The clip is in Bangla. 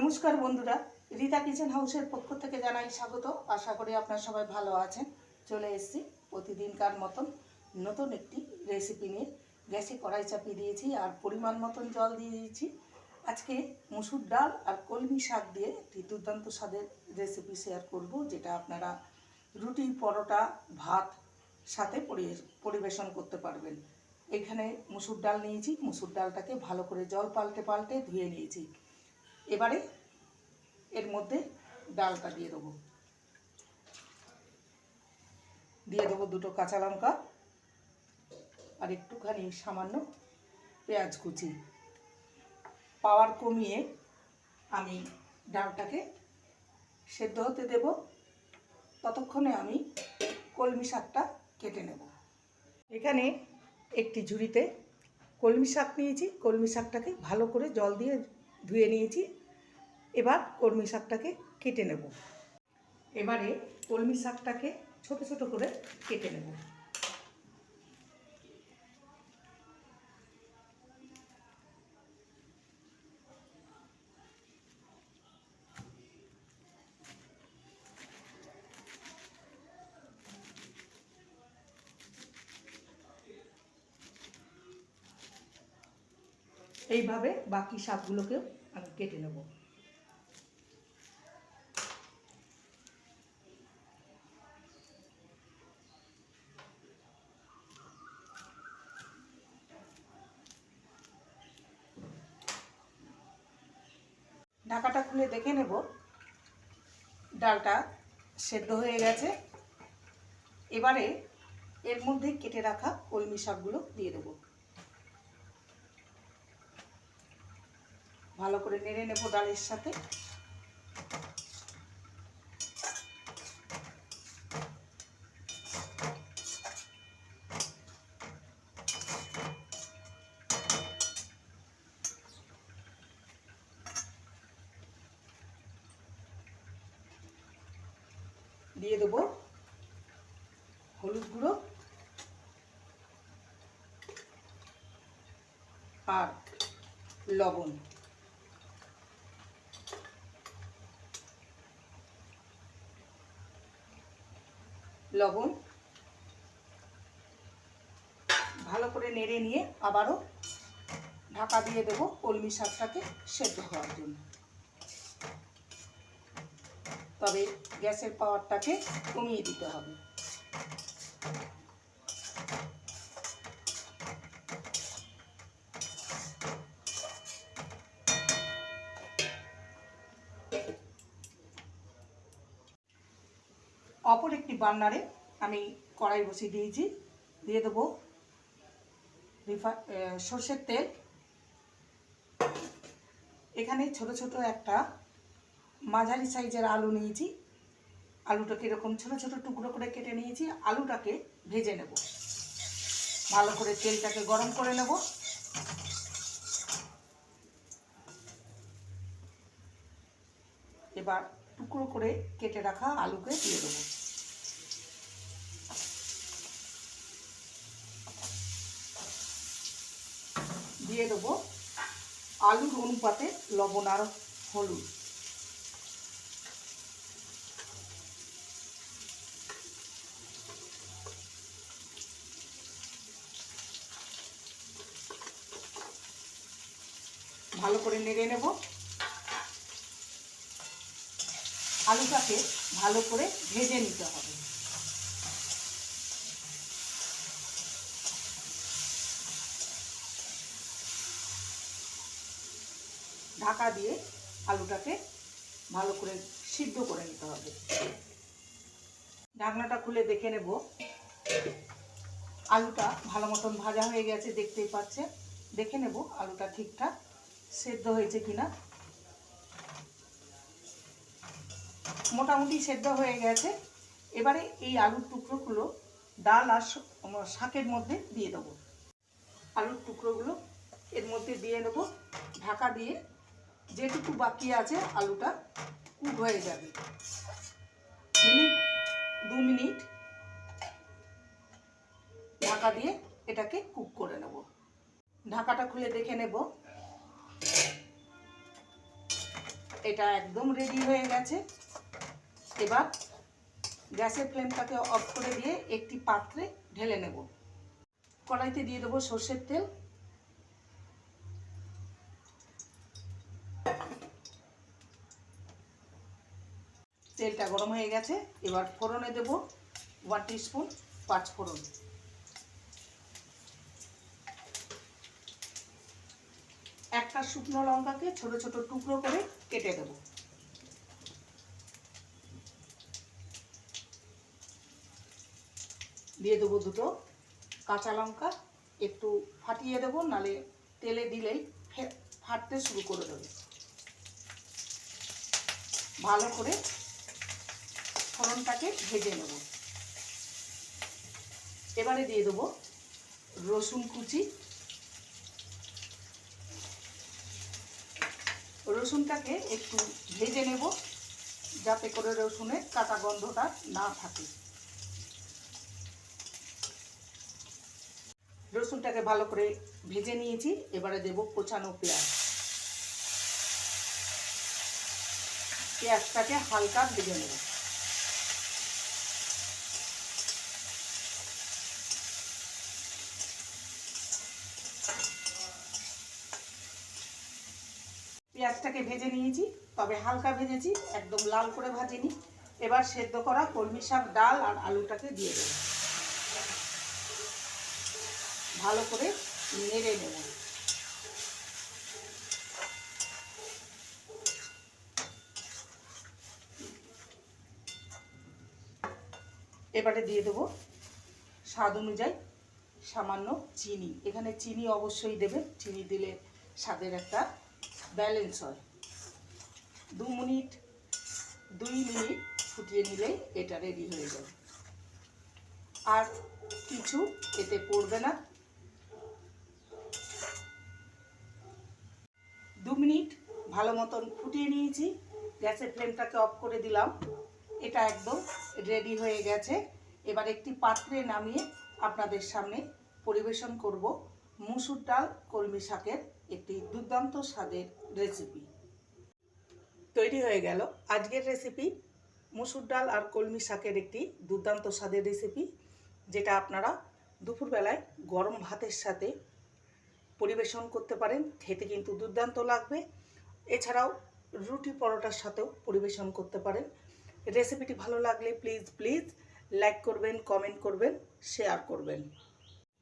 নমস্কার বন্ধুরা, রীতা কিচেন হাউসের পক্ষ থেকে জানাই স্বাগত। আশা করি আপনারা সবাই ভালো আছেন। চলে এসেছি প্রতিদিনকার মতন নতুন একটি রেসিপি নিয়ে। গ্যাসে কড়াই চাপিয়ে দিয়েছি আর পরিমাণ মতন জল দিয়ে দিয়েছি। আজকে মুসুর ডাল আর কলমি শাক দিয়ে একটি দুর্দান্ত স্বাদের রেসিপি শেয়ার করব, যেটা আপনারা রুটি, পরোটা, ভাত সাথে পরি- পরিবেশন করতে পারবেন। এখানে মুসুর ডাল নিয়েছি। মুসুর ডালটাকে ভালো করে জল পাল্টে পাল্টে ধুয়ে নিয়েছি। এবারে এর মধ্যে ডালটা দিয়ে দেবো। দিয়ে দেবো দুটো কাঁচা লঙ্কা আর একটুখানি সামান্য পেঁয়াজ কুচি। পাওয়ার কমিয়ে আমি ডালটাকে সেদ্ধ হতে দেব। ততক্ষণে আমি কলমি শাকটা কেটে নেব। এখানে একটি ঝুড়িতে কলমি শাক নিয়েছি। কলমি শাকটাকে ভালো করে জল দিয়ে ধুয়ে নিয়েছি। এবার কলমি শাকটাকে কেটে নেব। এবারে কলমি শাকটাকে ছোট ছোট করে কেটে নেব। এইভাবে বাকি শাকগুলোকেও আমি কেটে নেব। ঢাকাটা খুলে দেখে নেব। ডালটা সেদ্ধ হয়ে গেছে। এবারে এর মধ্যে কেটে রাখা কলমি শাকগুলো দিয়ে দেব। ভালো করে নেড়ে নেব ডালের সাথে। দিয়ে দেবো হলুদ গুঁড়ো। আর লবণ। লবণ। ভালো করে নেড়ে নিয়ে আবারও ঢাকা দিয়ে দেবো কলমি শাকটাকে সেদ্ধ হওয়ার জন্য। তবে গ্যাসের পাওয়ারটাকে কমিয়ে দিতে হবে। অপর একটি বার্নারে আমি কড়াই বসিয়ে দিয়েছি। দিয়ে দেবো রিফা সর্ষের তেল। এখানে ছোট ছোট একটা মাঝারি সাইজের আলু নিয়েছি। আলুটাকে এরকম ছোট ছোট টুকরো করে কেটে নিয়েছি। আলুটাকে ভেজে নেব। ভালো করে তেলটাকে গরম করে নেব। এবার টুকরো করে কেটে রাখা আলুকে দিয়ে দেবো। দিয়ে দেবো আলুর অনুপাতে লবণ আর হলুদ। ভালো করে নেড়ে নেব। আলুটাকে ভালো করে ভেজে নিতে হবে। ঢাকা দিয়ে আলুটাকে ভালো করে সিদ্ধ করে নিতে হবে। ঢাকনাটা খুলে দেখে নেব। আলুটা ভালো মতন ভাজা হয়ে গেছে, দেখতেই পাচ্ছে দেখে নেব আলুটা ঠিকঠাক সেদ্ধ হয়েছে কিনা? মোটামুটি সেদ্ধ হয়ে গেছে। এবারে এই আলুর টুকরোগুলো ডাল আর শাকের মধ্যে দিয়ে দেবো। আলুর টুকরোগুলো এর মধ্যে দিয়ে নেব। ঢাকা দিয়ে যেটুকু বাকি আছে আলুটা কুক হয়ে যাবে। মিনিট, দু মিনিট ঢাকা দিয়ে এটাকে কুক করে নেব। ঢাকাটা খুলে দেখে নেব। এটা একদম রেডি হয়ে গেছে। এবার গ্যাসের ফ্লেমটাকে অফ করে দিয়ে একটি পাত্রে ঢেলে নেব। কড়াইতে দিয়ে দেবো সর্ষের তেল। তেলটা গরম হয়ে গেছে। এবার ফোড়নে দেব ওয়ান স্পুন পাঁচ ফোড়ন। একটা শুকনো লঙ্কাকে ছোট ছোট টুকরো করে কেটে দেব। দিয়ে দেবো দুটো কাঁচা লঙ্কা, একটু ফাটিয়ে দেবো, নালে তেলে দিলেই ফাটতে শুরু করে দেবে। ভালো করে ফোড়নটাকে ভেজে নেব। এবারে দিয়ে দেবো রসুন কুচি রসুনটাকে একটু ভেজে নেব, যাতে করে রসুনের কাঁচা গন্ধটা না থাকে। রসুনটাকে ভালো করে ভেজে নিয়েছি, এবারে দেব কোচানো পেঁয়াজ। পেঁয়াজটাকে হালকা ভেজে নেব। পেঁয়াজটাকে ভেজে নিয়েছি, তবে হালকা ভেজেছি, একদম লাল করে ভাজিনি। এবার সেদ্ধ করা কলমি শাক, ডাল আর আলুটাকে দিয়ে দেবো। ভালো করে নেড়ে নেব। এবারে দিয়ে দেবো স্বাদ অনুযায়ী সামান্য চিনি। এখানে চিনি অবশ্যই দেবে। চিনি দিলে স্বাদের একটা ব্যালেন্স হয়। দু মিনিট, দুই মিনিট ফুটিয়ে নিলেই এটা রেডি হয়ে যাবে। আর কিছু এতে পড়বে না। দু মিনিট ভালো মতন ফুটিয়ে নিয়েছি। গ্যাসের ফ্লেমটাকে অফ করে দিলাম। এটা একদম রেডি হয়ে গেছে। এবার একটি পাত্রে নামিয়ে আপনাদের সামনে পরিবেশন করব। মুসুর ডাল, কলমি শাকের একটি দুর্দান্ত স্বাদের রেসিপি তৈরি হয়ে গেল আজকের রেসিপি মুসুর ডাল আর কলমি শাকের একটি দুর্দান্ত স্বাদের রেসিপি যেটা আপনারা দুপুরবেলায় গরম ভাতের সাথে পরিবেশন করতে পারেন। খেতে কিন্তু দুর্দান্ত লাগবে। এছাড়াও রুটি পরোটার সাথেও পরিবেশন করতে পারেন। রেসিপিটি ভালো লাগলে প্লিজ প্লিজ লাইক করবেন কমেন্ট করবেন শেয়ার করবেন।